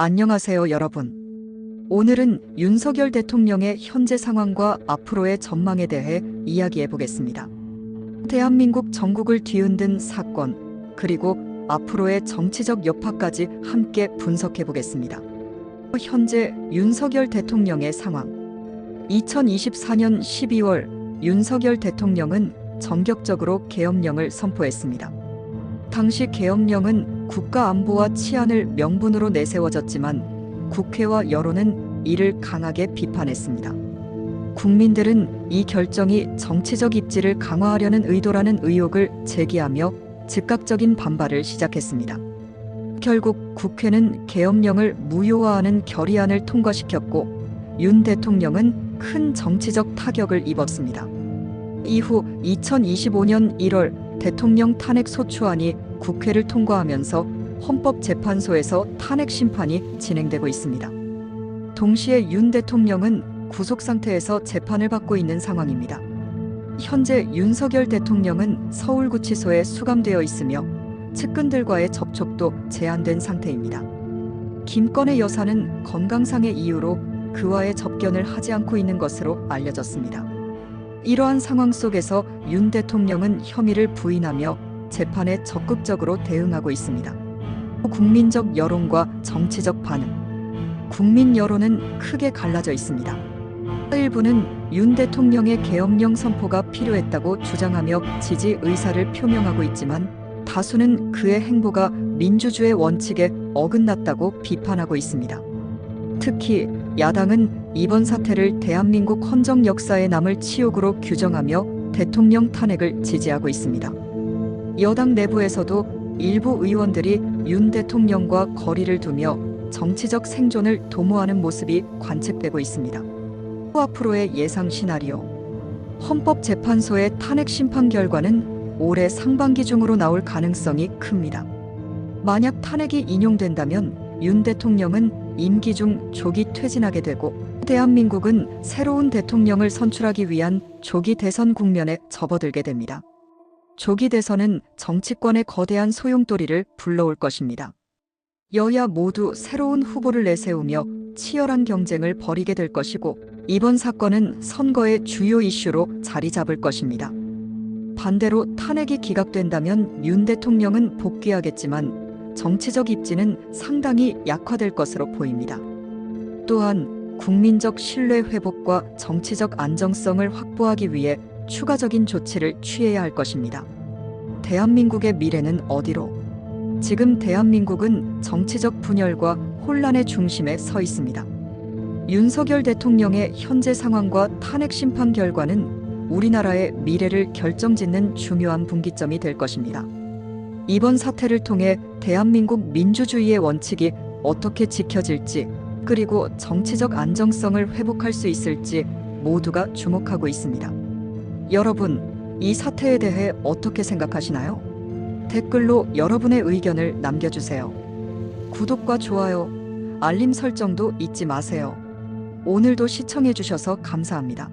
안녕하세요, 여러분. 오늘은 윤석열 대통령의 현재 상황과 앞으로의 전망에 대해 이야기해 보겠습니다. 대한민국 전국을 뒤흔든 사건, 그리고 앞으로의 정치적 여파까지 함께 분석해 보겠습니다. 현재 윤석열 대통령의 상황. 2024년 12월 윤석열 대통령은 전격적으로 계엄령을 선포했습니다. 당시 계엄령은 국가 안보와 치안을 명분으로 내세워졌지만 국회와 여론은 이를 강하게 비판했습니다. 국민들은 이 결정이 정치적 입지를 강화하려는 의도라는 의혹을 제기하며 즉각적인 반발을 시작했습니다. 결국 국회는 계엄령을 무효화하는 결의안을 통과시켰고 윤 대통령은 큰 정치적 타격을 입었습니다. 이후 2025년 1월 대통령 탄핵 소추안이 국회를 통과하면서 헌법재판소에서 탄핵 심판이 진행되고 있습니다. 동시에 윤 대통령은 구속 상태에서 재판을 받고 있는 상황입니다. 현재 윤석열 대통령은 서울구치소에 수감되어 있으며 측근들과의 접촉도 제한된 상태입니다. 김건의 여사는 건강상의 이유로 그와의 접견을 하지 않고 있는 것으로 알려졌습니다. 이러한 상황 속에서 윤 대통령은 혐의를 부인하며 재판에 적극적으로 대응하고 있습니다. 국민적 여론과 정치적 반응. 국민 여론은 크게 갈라져 있습니다. 일부는 윤 대통령의 계엄령 선포가 필요했다고 주장하며 지지 의사를 표명하고 있지만 다수는 그의 행보가 민주주의 원칙에 어긋났다고 비판하고 있습니다. 특히 야당은 이번 사태를 대한민국 헌정 역사에 남을 치욕으로 규정하며 대통령 탄핵을 지지하고 있습니다. 여당 내부에서도 일부 의원들이 윤 대통령과 거리를 두며 정치적 생존을 도모하는 모습이 관측되고 있습니다. 앞으로의 예상 시나리오. 헌법재판소의 탄핵 심판 결과는 올해 상반기 중으로 나올 가능성이 큽니다. 만약 탄핵이 인용된다면 윤 대통령은 임기 중 조기 퇴진하게 되고 대한민국은 새로운 대통령을 선출하기 위한 조기 대선 국면에 접어들게 됩니다. 조기 대선은 정치권의 거대한 소용돌이를 불러올 것입니다. 여야 모두 새로운 후보를 내세우며 치열한 경쟁을 벌이게 될 것이고 이번 사건은 선거의 주요 이슈로 자리 잡을 것입니다. 반대로 탄핵이 기각된다면 윤 대통령은 복귀하겠지만 정치적 입지는 상당히 약화될 것으로 보입니다. 또한 국민적 신뢰 회복과 정치적 안정성을 확보하기 위해 추가적인 조치를 취해야 할 것입니다. 대한민국의 미래는 어디로? 지금 대한민국은 정치적 분열과 혼란의 중심에 서 있습니다. 윤석열 대통령의 현재 상황과 탄핵 심판 결과는 우리나라의 미래를 결정짓는 중요한 분기점이 될 것입니다. 이번 사태를 통해 대한민국 민주주의의 원칙이 어떻게 지켜질지 그리고 정치적 안정성을 회복할 수 있을지 모두가 주목하고 있습니다. 여러분, 이 사태에 대해 어떻게 생각하시나요? 댓글로 여러분의 의견을 남겨주세요. 구독과 좋아요, 알림 설정도 잊지 마세요. 오늘도 시청해주셔서 감사합니다.